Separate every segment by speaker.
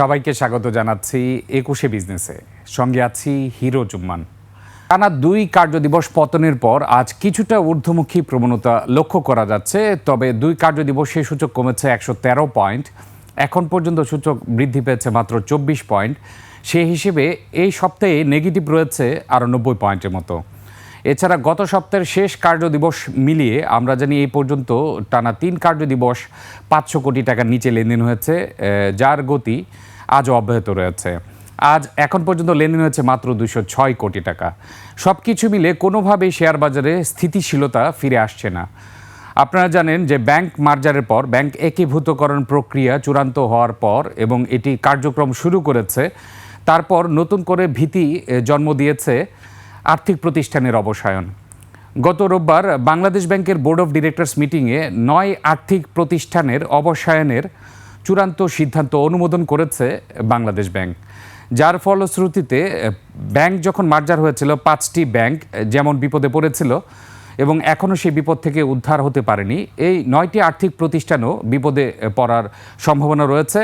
Speaker 1: সবাইকে স্বাগত জানাচ্ছি একুশে বিজনেসে। সঙ্গে আছি হিরো জুম্মান টানা দুই কার্যদিবস পতনের পর আজ কিছুটা ঊর্ধ্বমুখী প্রবণতা লক্ষ্য করা যাচ্ছে, তবে দুই কার্যদিবসে সূচক কমেছে একশো তেরো পয়েন্ট। এখন পর্যন্ত সূচক বৃদ্ধি পেয়েছে মাত্র চব্বিশ পয়েন্ট। সে হিসেবে এই সপ্তাহে নেগেটিভ রয়েছে আরও নব্বই পয়েন্টের মতো। এছাড়া গত সপ্তাহের শেষ কার্যদিবস মিলিয়ে আমরা জানি এই পর্যন্ত টানা তিন কার্যদিবস পাঁচশো কোটি টাকার নিচে লেনদেন হয়েছে যার গতি আজও অব্যাহত রয়েছে। আজ এখন পর্যন্ত লেনদেন হয়েছে মাত্র দুশো ছয় কোটি টাকা। সব কিছু মিলে কোনোভাবেই শেয়ার বাজারে স্থিতিশীলতা ফিরে আসছে না। আপনারা জানেন যে ব্যাংক মার্জারের পর, ব্যাংক একীভূতকরণ প্রক্রিয়া চূড়ান্ত হওয়ার পর এবং এটি কার্যক্রম শুরু করেছে, তারপর নতুন করে ভীতি জন্ম দিয়েছে। আর্থিক প্রতিষ্ঠানের অবসায়ন। গত রোববার বাংলাদেশ ব্যাংকের বোর্ড অফ ডিরেক্টরস মিটিংয়ে নয় আর্থিক প্রতিষ্ঠানের অবসায়নের চূড়ান্ত সিদ্ধান্ত অনুমোদন করেছে বাংলাদেশ ব্যাংক। যার ফলশ্রুতিতে ব্যাংক যখন মার্জার হয়েছিল, পাঁচটি ব্যাংক যেমন বিপদে পড়েছিল এবং এখনও সেই বিপদ থেকে উদ্ধার হতে পারেনি, এই নয়টি আর্থিক প্রতিষ্ঠানও বিপদে পড়ার সম্ভাবনা রয়েছে।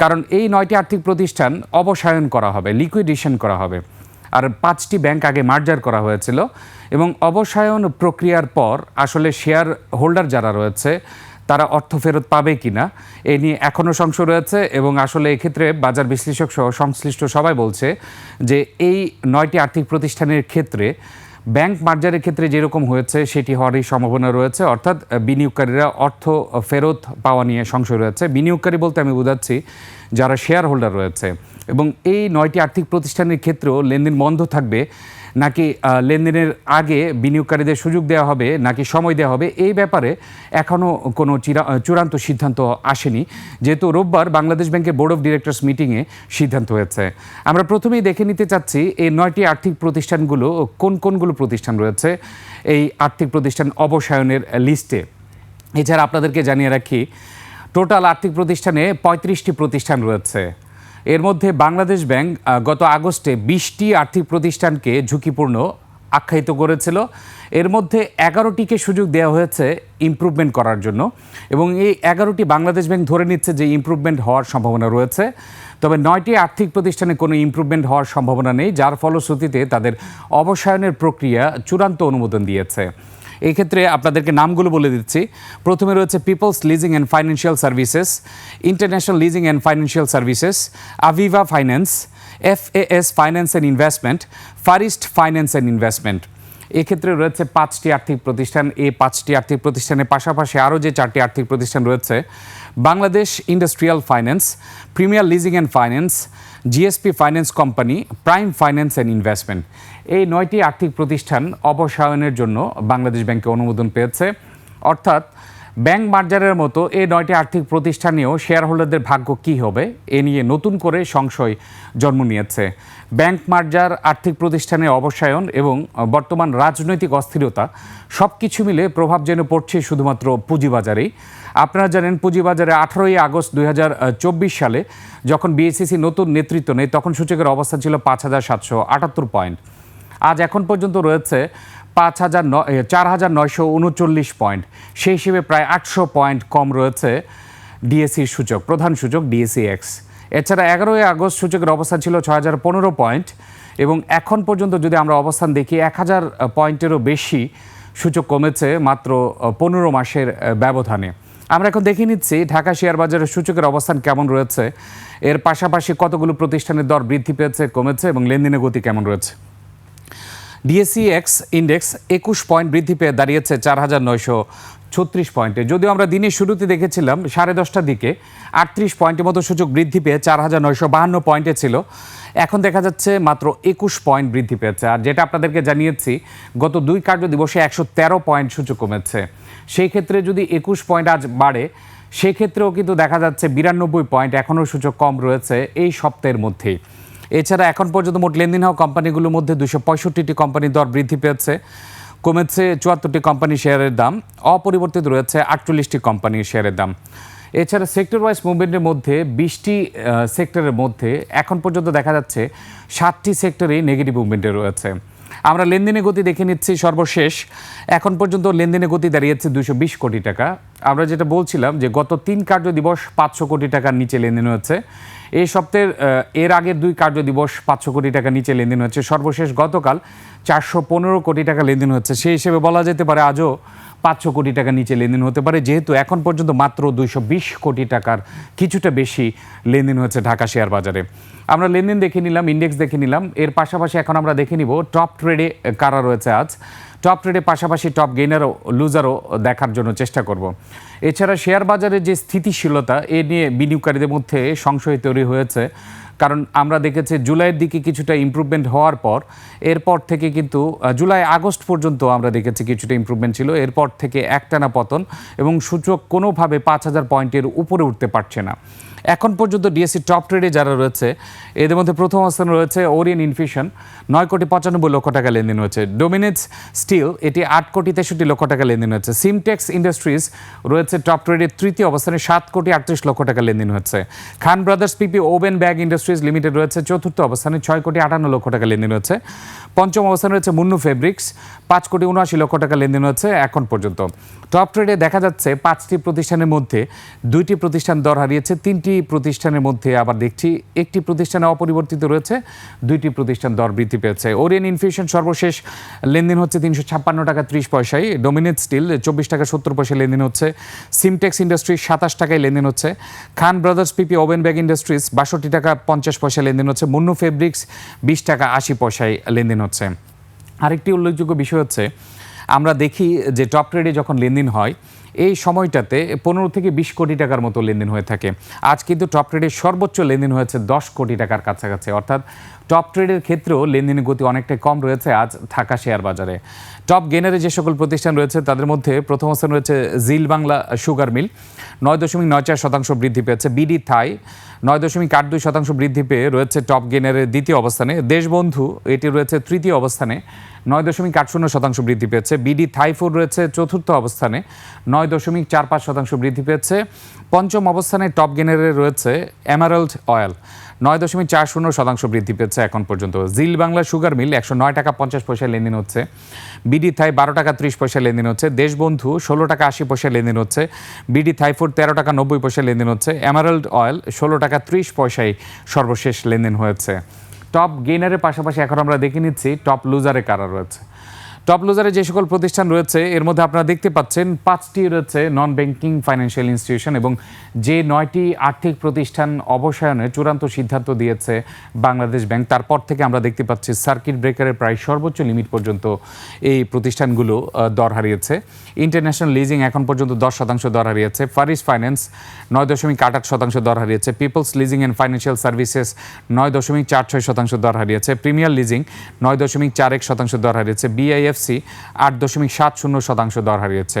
Speaker 1: কারণ এই নয়টি আর্থিক প্রতিষ্ঠান অবসায়ন করা হবে, লিকুইডেশন করা হবে। আর পাঁচটি ব্যাংক আগে মার্জার করা হয়েছিল এবং অবসায়ন প্রক্রিয়ার পর আসলে শেয়ার হোল্ডার যারা রয়েছে, তারা অর্থ ফেরত পাবে কি না এ নিয়ে এখনও সংশয় রয়েছে এবং আসলে এক্ষেত্রে বাজার বিশ্লেষক সহ সংশ্লিষ্ট সবাই বলছে যে এই নয়টি আর্থিক প্রতিষ্ঠানের ক্ষেত্রে ব্যাংক মার্জারের ক্ষেত্রে যেরকম হয়েছে, সেটি হওয়ারই সম্ভাবনা রয়েছে। অর্থাৎ বিনিয়োগকারীরা অর্থ ফেরত পাওয়া নিয়ে সংশয় রয়েছে। বিনিয়োগকারী বলতে আমি বোঝাচ্ছি যারা শেয়ার হোল্ডার রয়েছে। এবং এই নয়টি আর্থিক প্রতিষ্ঠানের ক্ষেত্রেও লেনদেন বন্ধ থাকবে। নাকি লেনদেনের আগে বিনিয়োগকারীদের সুযোগ দেওয়া হবে, নাকি সময় দেওয়া হবে, এই ব্যাপারে এখনও কোনো চূড়ান্ত সিদ্ধান্ত আসেনি। যেহেতু রোববার বাংলাদেশ ব্যাংকের বোর্ড অফ ডিরেক্টরস মিটিংয়ে সিদ্ধান্ত হয়েছে। আমরা প্রথমেই দেখে নিতে চাচ্ছি, এই নয়টি আর্থিক প্রতিষ্ঠানগুলো, কোন কোনগুলো প্রতিষ্ঠান রয়েছে? এই আর্থিক প্রতিষ্ঠান অবসায়নের লিস্টে। এছাড়া আপনাদেরকে জানিয়ে রাখি, টোটাল আর্থিক প্রতিষ্ঠানে পঁয়ত্রিশটি প্রতিষ্ঠান রয়েছে। এর মধ্যে বাংলাদেশ ব্যাংক গত আগস্টে বিশটি আর্থিক প্রতিষ্ঠানকে ঝুঁকিপূর্ণ আখ্যায়িত করেছিল। এর মধ্যে এগারোটিকে সুযোগ দেওয়া হয়েছে ইমপ্রুভমেন্ট করার জন্য এবং এই এগারোটি বাংলাদেশ ব্যাংক ধরে নিচ্ছে যে ইমপ্রুভমেন্ট হওয়ার সম্ভাবনা রয়েছে। তবে নয়টি আর্থিক প্রতিষ্ঠানে কোনো ইম্প্রুভমেন্ট হওয়ার সম্ভাবনা নেই, যার ফলশ্রুতিতে তাদের অবসায়নের প্রক্রিয়া চূড়ান্ত অনুমোদন দিয়েছে। এই ক্ষেত্রে আপনাদেরকে নামগুলো বলে দিচ্ছি। প্রথমে রয়েছে people's leasing and financial services international leasing and financial services Aviva finance F S finance and investment first finance and investment এক্ষেত্রে রয়েছে পাঁচটি আর্থিক প্রতিষ্ঠান। এই পাঁচটি আর্থিক প্রতিষ্ঠানের পাশাপাশি আরও যে চারটি আর্থিক প্রতিষ্ঠান রয়েছে, Bangladesh industrial finance premier leasing and finance GSP finance company prime finance and investment এই নয়টি আর্থিক প্রতিষ্ঠান অবসায়নের জন্য বাংলাদেশ ব্যাংকে অনুমোদন পেয়েছে। অর্থাৎ ব্যাংক মার্জারের মতো এই নয়টি আর্থিক প্রতিষ্ঠানেও শেয়ার হোল্ডারদের ভাগ্য কী হবে, এ নিয়ে নতুন করে সংশয় জন্ম নিয়েছে। ব্যাংক মার্জার আর্থিক প্রতিষ্ঠানের অবসায়ন এবং বর্তমান রাজনৈতিক অস্থিরতা সব কিছু মিলে প্রভাব যেন পড়ছে শুধুমাত্র পুঁজিবাজারেই। আপনারা জানেন, পুঁজিবাজারে আঠারোই আগস্ট দুই হাজার চব্বিশ সালে যখন বিএসসিসি নতুন নেতৃত্ব নেয়, তখন সূচকের অবস্থান ছিল পাঁচ হাজার সাতশো আটাত্তর পয়েন্ট। আজ এখন পর্যন্ত রয়েছে পাঁচ হাজার চার হাজার নয়শো উনচল্লিশ পয়েন্ট। সেই হিসেবে প্রায় আটশো পয়েন্ট কম রয়েছে ডিএসসির সূচক, প্রধান সূচক ডিএসসি এক্স। এছাড়া এগারোই আগস্ট সূচকের অবস্থান ছিল ছয় হাজার পনেরো পয়েন্ট এবং এখন পর্যন্ত যদি আমরা অবস্থান দেখি, এক হাজার পয়েন্টেরও বেশি সূচক কমেছে মাত্র পনেরো মাসের ব্যবধানে। আমরা এখন দেখে নিচ্ছি ঢাকা শেয়ার বাজারের সূচকের অবস্থান কেমন রয়েছে। এর পাশাপাশি কতগুলো প্রতিষ্ঠানের দর বৃদ্ধি পেয়েছে, কমেছে এবং লেনদেনের গতি কেমন রয়েছে? ডিএসসি এক্স ইন্ডেক্স একুশ পয়েন্ট বৃদ্ধি পেয়ে দাঁড়িয়েছে চার হাজার নয়শো ছত্রিশ পয়েন্টে যদিও আমরা দিনের শুরুতে দেখেছিলাম, সাড়ে দশটার দিকে আটত্রিশ পয়েন্টের মতো সূচক বৃদ্ধি পেয়ে চার হাজার নয়শো বাহান্ন পয়েন্টে ছিল। এখন দেখা যাচ্ছে মাত্র একুশ পয়েন্ট বৃদ্ধি পেয়েছে। আর যেটা আপনাদেরকে জানিয়েছি, গত দুই কার্য দিবসে একশো তেরো পয়েন্ট সূচক কমেছে। সেই ক্ষেত্রে যদি একুশ পয়েন্ট আজ বাড়ে, সেক্ষেত্রেও কিন্তু দেখা যাচ্ছে বিরানব্বই পয়েন্ট এখনও সূচক কম রয়েছে এই সপ্তাহের মধ্যেই। এছাড়া এখন পর্যন্ত মোট লেনদেন হওয়া কোম্পানিগুলোর মধ্যে দুশো পঁয়ষট্টিটি কোম্পানির দর বৃদ্ধি পেয়েছে, কমেছে চুয়াত্তরটি কোম্পানির শেয়ারের দাম, অপরিবর্তিত রয়েছে আটচল্লিশটি কোম্পানির শেয়ারের দাম। এছাড়া সেক্টর ওয়াইজ মুভমেন্টের মধ্যে বিশটি সেক্টরের মধ্যে এখন পর্যন্ত দেখা যাচ্ছে সাতটি সেক্টরেই নেগেটিভ মুভমেন্টে রয়েছে। আমরা লেনদেনের গতি দেখে নিচ্ছি সর্বশেষ। এখন পর্যন্ত লেনদেনের গতি দাঁড়িয়েছে দুশো বিশ কোটি টাকা। আমরা যেটা বলছিলাম যে গত তিন কার্য দিবস পাঁচশো কোটি টাকার নিচে লেনদেন হচ্ছে এই সপ্তাহের এর আগের দুই কার্য দিবস পাঁচশো কোটি টাকা নিচে লেনদেন হচ্ছে সর্বশেষ গতকাল চারশো পনেরো কোটি টাকা লেনদেন হচ্ছে সেই হিসেবে বলা যেতে পারে আজও পাঁচশো কোটি টাকা নিচে লেনদেন হতে পারে। যেহেতু এখন পর্যন্ত মাত্র দুইশো বিশ কোটি টাকার কিছুটা বেশি লেনদেন হয়েছে ঢাকা শেয়ার বাজারে। আমরা লেনদেন দেখে নিলাম ইন্ডেক্স দেখে নিলাম। এর পাশাপাশি এখন আমরা দেখে নিব টপ ট্রেডে কারা রয়েছে আজ? টপ ট্রেডে পাশাপাশি টপ গেইনারও, লুজারও দেখার জন্য চেষ্টা করব। এছাড়া শেয়ার বাজারের যে স্থিতিশীলতা, এ নিয়ে বিনিয়োগকারীদের মধ্যে সংশয় তৈরি হয়েছে। কারণ আমরা দেখেছি জুলাইয়ের দিকে কিছুটা ইমপ্রুভমেন্ট হওয়ার পর, এরপর থেকে কিন্তু জুলাই, আগস্ট পর্যন্ত আমরা দেখেছি কিছুটা ইমপ্রুভমেন্ট ছিল। এরপর থেকে একটানা পতন এবং সূচক কোনোভাবে পাঁচ হাজার পয়েন্টের উপরে উঠতে পারছে না। এখন পর্যন্ত ডিএসসি টপ ট্রেডে যারা রয়েছে, এদের মধ্যে প্রথম অবস্থানে রয়েছে ওরিয়েন ইনফিউশন নয় কোটি পঁচানব্বই লক্ষ টাকা লেনদেন হয়েছে। ডোমিনেটস স্টিল এটি আট কোটি তেষট্টি লক্ষ টাকা লেনদেন হয়েছে। সিমটেক্স ইন্ডাস্ট্রিজ রয়েছে টপ ট্রেডের তৃতীয় অবস্থানে, সাত কোটি আটত্রিশ লক্ষ টাকা লেনদেন হচ্ছে Khan brothers PP woven bag industries limited রয়েছে, চতুর্থ অবস্থানে, ছয় কোটি আটান্ন লক্ষ টাকা লেনদেন হচ্ছে পঞ্চম অবস্থানে রয়েছে মুন্নু ফেব্রিক্স পাঁচ কোটি উনআশি লক্ষ টাকা লেনদেন হচ্ছে এখন পর্যন্ত। টপ ট্রেডে দেখা যাচ্ছে পাঁচটি প্রতিষ্ঠানের মধ্যে দুইটি প্রতিষ্ঠান দর হারিয়েছে, তিনটি প্রতিষ্ঠানের মধ্যে আবার দেখছি একটি প্রতিষ্ঠানে অপরিবর্তিত রয়েছে, দুইটি প্রতিষ্ঠান দর বৃদ্ধি পেয়েছে। ওরিয়েন ইনফিউশন সর্বশেষ, লেনদেন হচ্ছে তিনশো ছাপ্পান্ন টাকা ত্রিশ পয়সায়, ডোমিনেট স্টিল চব্বিশ টাকা সত্তর পয়সা লেনদেন হচ্ছে, সিমটেক্স ইন্ডাস্ট্রি সাতাশ টাকায় লেনদেন হচ্ছে, Khan brothers PP woven bag industries বাষট্টি টাকা পঞ্চাশ পয়সা লেনদেন হচ্ছে, মুন্নু ফেব্রিক্স বিশ টাকা আশি পয়সায় লেনদেন হচ্ছে। আরেকটি উল্লেখযোগ্য বিষয় হচ্ছে আমরা দেখি যে টপ ট্রেডে যখন লেনদেন হয়, এই সময়টাতে পনেরো থেকে বিশ কোটি টাকার মতো লেনদেন হয়ে থাকে। আজ কিন্তু টপ ট্রেডে সর্বোচ্চ লেনদেন হয়েছে দশ কোটি টাকার কাছাকাছি। অর্থাৎ টপ ট্রেডের ক্ষেত্রেও লেনদেনের গতি অনেকটাই কম রয়েছে আজ ঢাকা শেয়ার বাজারে। টপ গেনারে যে সকল প্রতিষ্ঠান রয়েছে, তাদের মধ্যে প্রথম স্থান রয়েছে জিল বাংলা সুগার মিল। নয় দশমিক নয় চার শতাংশ বৃদ্ধি পেয়েছে বিডি থাই। নয় দশমিক আট দুই শতাংশ বৃদ্ধি পেয়ে রয়েছে টপ গেনারের দ্বিতীয় অবস্থানে। দেশবন্ধু, এটি রয়েছে তৃতীয় অবস্থানে। নয় দশমিক আট শূন্য শতাংশ বৃদ্ধি পেয়েছে। বিডি থাইফুড রয়েছে চতুর্থ অবস্থানে। নয় দশমিক চার পাঁচ শতাংশ বৃদ্ধি পেয়েছে। পঞ্চম অবস্থানে টপ গেনারে রয়েছে এমারাল্ড অয়েল। নয় দশমিক চার শূন্য শতাংশ বৃদ্ধি পেয়েছে এখন পর্যন্ত। জিল বাংলা সুগার মিল একশো নয় টাকা পঞ্চাশ পয়সা লেনদেন হচ্ছে। বিডি থাই বারো টাকা ত্রিশ পয়সা লেনদেন হচ্ছে। দেশবন্ধু ষোলো টাকা আশি পয়সা লেনদেন হচ্ছে। বিডি থাইফুড তেরো টাকা নব্বই পয়সা লেনদেন হচ্ছে। এমারাল্ড অয়েল ষোলো টাকা ত্রিশ পয়সায় সর্বশেষ লেনদেন হয়েছে। টপ গেইনারের পাশাপাশি এখন আমরা দেখে নিচ্ছি, টপ লুজারে কারা রয়েছে? টপ লুজারে যে সকল প্রতিষ্ঠান রয়েছে, এর মধ্যে আপনারা দেখতে পাচ্ছেন পাঁচটি রয়েছে নন ব্যাংকিং ফাইন্যান্সিয়াল ইনস্টিটিউশন এবং যে নয়টি আর্থিক প্রতিষ্ঠান অবসায়নে চূড়ান্ত সিদ্ধান্ত দিয়েছে বাংলাদেশ ব্যাংক, তারপর থেকে আমরা দেখতে পাচ্ছি সার্কিট ব্রেকারের প্রায় সর্বোচ্চ লিমিট পর্যন্ত এই প্রতিষ্ঠানগুলো দর হারিয়েছে। ইন্টারন্যাশনাল লিজিং এখন পর্যন্ত দশ শতাংশ দর হারিয়েছে। ফারিস ফাইন্যান্স নয় দশমিক আট আট শতাংশ দর হারিয়েছে। People's leasing and financial services নয় দশমিক চার ছয় শতাংশ দর হারিয়েছে। প্রিমিয়ার লিজিং নয় দশমিক চার এক শতাংশ দর হারিয়েছে। বিআইএফসি আট দশমিক সাত শূন্য শতাংশ দর হারিয়েছে।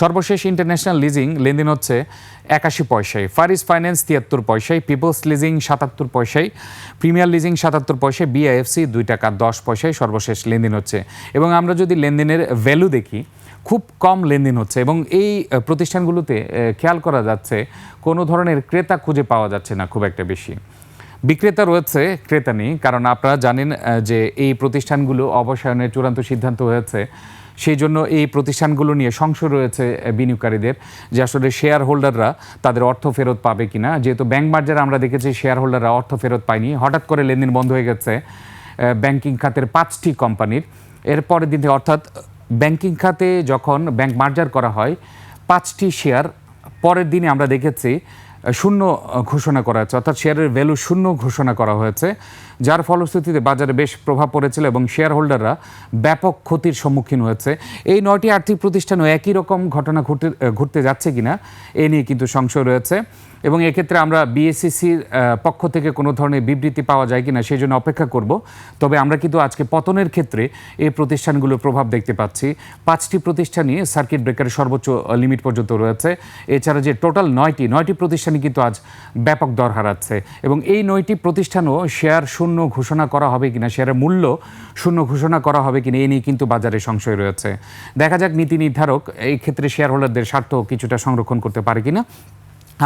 Speaker 1: সর্বশেষ ইন্টারন্যাশনাল লিজিং লেনদেন হচ্ছে একাশি পয়সায়। ফারিস ফাইন্যান্স তিয়াত্তর পয়সায় পিপলস লিজিং সাতাত্তর পয়সায় প্রিমিয়ার লিজিং সাতাত্তর পয়সায় বিআইএফসি দুই টাকা দশ পয়সায় সর্বশেষ লেনদেন হচ্ছে। এবং আমরা যদি লেনদেনের ভ্যালু দেখি, খুব কম লেনদেন হচ্ছে এবং এই প্রতিষ্ঠানগুলোতে খেয়াল করা যাচ্ছে কোনো ধরনের ক্রেতা খুঁজে পাওয়া যাচ্ছে না খুব একটা বেশি। বিক্রেতা রয়েছে, ক্রেতা নেই, কারণ আপনারা জানেন যে এই প্রতিষ্ঠানগুলো অবসায়নের চূড়ান্ত সিদ্ধান্ত হয়েছে। সেই জন্য এই প্রতিষ্ঠানগুলো নিয়ে সংশয় রয়েছে বিনিয়োগকারীদের, যে আসলে শেয়ার হোল্ডাররা তাদের অর্থ ফেরত পাবে কিনা। যেহেতু ব্যাংক মার্জারে আমরা দেখেছি শেয়ার হোল্ডাররা অর্থ ফেরত পায়নি। হঠাৎ করে লেনদেন বন্ধ হয়ে গেছে ব্যাংকিং খাতের পাঁচটি কোম্পানির। এরপরের দিন অর্থাৎ ব্যাংকিং খাতে যখন ব্যাংক মার্জার করা হয়, পাঁচটি শেয়ার পরের দিনে আমরা দেখেছি শূন্য ঘোষণা করা হয়েছে, অর্থাৎ শেয়ারের ভ্যালু শূন্য ঘোষণা করা হয়েছে, যার ফলশ্রুতিতে বাজারে বেশ প্রভাব পড়েছিল এবং শেয়ার হোল্ডাররা ব্যাপক ক্ষতির সম্মুখীন হয়েছে। এই নয়টি আর্থিক প্রতিষ্ঠানও একই রকম ঘটনা ঘটতে ঘটতে যাচ্ছে কিনা, এ নিয়ে কিন্তু সংশয় রয়েছে। এবং এক্ষেত্রে আমরা বিএসসিসির পক্ষ থেকে কোনো ধরনের বিবৃতি পাওয়া যায় কিনা সেই জন্য অপেক্ষা করব। তবে আমরা কিন্তু আজকে পতনের ক্ষেত্রে এই প্রতিষ্ঠানগুলোর প্রভাব দেখতে পাচ্ছি। পাঁচটি প্রতিষ্ঠানই সার্কিট ব্রেকারের সর্বোচ্চ লিমিট পর্যন্ত রয়েছে। এছাড়া যে টোটাল নয়টি নয়টি প্রতিষ্ঠানই কিন্তু আজ ব্যাপক দর হারাচ্ছে এবং এই নয়টি প্রতিষ্ঠানও শেয়ার শূন্য ঘোষণা করা হবে কিনা, শেয়ারের মূল্য শূন্য ঘোষণা করা হবে কিনা, এ নিয়ে কিন্তু বাজারে সংশয় রয়েছে। দেখা যাক নীতি নির্ধারক এই ক্ষেত্রে শেয়ার হোল্ডারদের স্বার্থ কিছুটা সংরক্ষণ করতে পারে কিনা।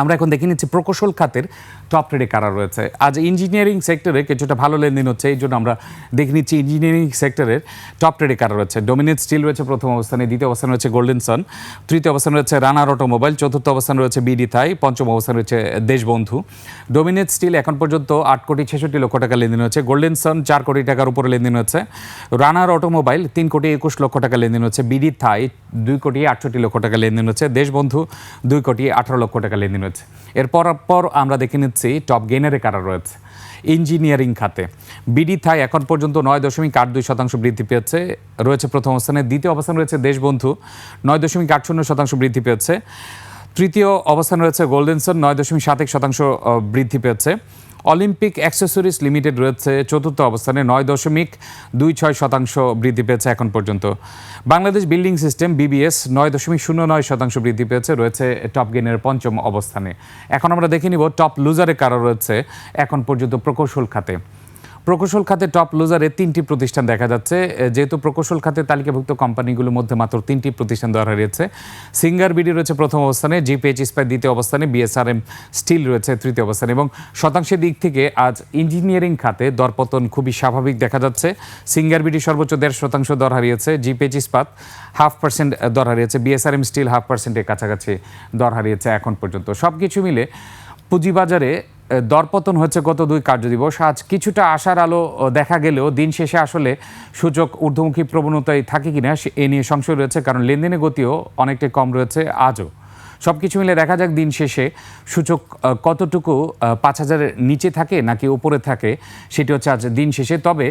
Speaker 1: আমরা এখন দেখে নিচ্ছি প্রকৌশল খাতের টপ রেটে কারা রয়েছে। আজ ইঞ্জিনিয়ারিং সেক্টরে কিছুটা ভালো লেনদেন হচ্ছে, এই জন্য আমরা দেখে নিচ্ছি ইঞ্জিনিয়ারিং সেক্টরের টপ রেটে কারা রয়েছে। ডোমিনেট স্টিল রয়েছে প্রথম অবস্থানে, দ্বিতীয় অবস্থানে রয়েছে গোল্ডেন সান তৃতীয় অবস্থানে রয়েছে রানার অটোমোবাইল চতুর্থ অবস্থানে রয়েছে বিডি থাই পঞ্চম অবস্থানে রয়েছে দেশবন্ধু ডোমিনেট স্টিল এখন পর্যন্ত আট কোটি ছেষট্টি লক্ষ টাকা লেনদেন হচ্ছে গোল্ডেন সান চার কোটি টাকার উপরে লেনদেন হচ্ছে রানার অটোমোবাইল তিন কোটি একুশ লক্ষ টাকা লেনদেন হচ্ছে বিডি থাই দুই কোটি আটষট্টি লক্ষ টাকা লেনদেন হচ্ছে দেশবন্ধু দুই কোটি আঠারো লক্ষ টাকা লেনদেন হচ্ছে এরপর পর আমরা দেখে নিচ্ছি টপ গেনারে কারা রয়েছে। ইঞ্জিনিয়ারিং খাতে। বিডি থাই এখন পর্যন্ত নয় দশমিক আট দুই শতাংশ বৃদ্ধি পেয়েছে। রয়েছে প্রথম অবস্থানে। দ্বিতীয় অবস্থান রয়েছে দেশবন্ধু, নয় দশমিক আট শূন্য শতাংশ বৃদ্ধি পেয়েছে। তৃতীয় অবস্থান রয়েছে গোল্ডেনসন, নয় দশমিক সাত এক শতাংশ বৃদ্ধি পেয়েছে। অলিম্পিক অ্যাক্সেসরিজ লিমিটেড রয়েছে চতুর্থ অবস্থানে, নয় দশমিক দুই ছয় শতাংশ বৃদ্ধি পেয়েছে এখন পর্যন্ত। বাংলাদেশ বিল্ডিং সিস্টেম বিবিএস নয় দশমিক শূন্য নয় শতাংশ বৃদ্ধি পেয়েছে, রয়েছে টপ গেনের পঞ্চম অবস্থানে। এখন আমরা দেখে নিব টপ লুজারে কারা রয়েছে, এখন পর্যন্ত প্রকৌশল খাতে। প্রকৌশল খাতে টপ লুজারে তিনটি প্রতিষ্ঠান দেখা যাচ্ছে। যেহেতু প্রকৌশল খাতে তালিকাভুক্ত কোম্পানিগুলোর মধ্যে মাত্র তিনটি প্রতিষ্ঠান দেওয়া হারিয়েছে সিঙ্গার বিডি রয়েছে প্রথম অবস্থানে জিপিএইচ ইস্পাত দ্বিতীয় অবস্থানে, বিএসআরএম স্টিল রয়েছে তৃতীয় অবস্থানে এবং শতাংশের দিক থেকে আজ ইঞ্জিনিয়ারিং খাতে দরপতন খুবই স্বাভাবিক দেখা যাচ্ছে। সিঙ্গার বিডি সর্বোচ্চ দেড় শতাংশ দর হারিয়েছে জিপিএইচ ইস্পাত হাফ পার্সেন্ট দর হারিয়েছে বিএসআরএম স্টিল হাফ পার্সেন্টের কাছাকাছি দর হারিয়েছে এখন পর্যন্ত। সব কিছু মিলে পুঁজিবাজারে দরপতন হচ্ছে গত দুই কার্যদিবস। আজ কিছুটা আশার আলো দেখা গেলেও দিন শেষে আসলে সূচক ঊর্ধ্বমুখী প্রবণতায় থাকে কিনা এ নিয়ে সংশয় রয়েছে, কারণ লেনদেনের গতিও অনেকটাই কম রয়েছে আজও। সব কিছু মিলে দেখা যাক দিন শেষে সূচক কতটুকু পাঁচ হাজারের নিচে থাকে নাকি উপরে থাকে সেটি হচ্ছে আজ দিন শেষে। তবে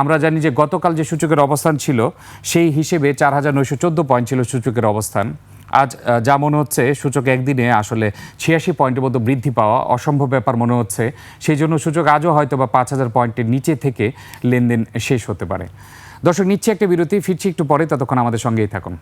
Speaker 1: আমরা জানি যে গতকাল যে সূচকের অবস্থান ছিল, সেই হিসেবে চার হাজার নয়শো চোদ্দ পয়েন্ট ছিল সূচকের অবস্থান। আজ যা মনে হচ্ছে, সূচক একদিনে আসলে ছিয়াশি পয়েন্টের মতো বৃদ্ধি পাওয়া অসম্ভব ব্যাপার মনে হচ্ছে। সেই জন্য সূচক আজও হয়তো বা পাঁচ হাজার পয়েন্টের নিচে থেকে লেনদেন শেষ হতে পারে। দর্শক, নিচ্ছে একটা বিরতি, ফিরছি একটু পরে, ততক্ষণ আমাদের সঙ্গেই থাকুন।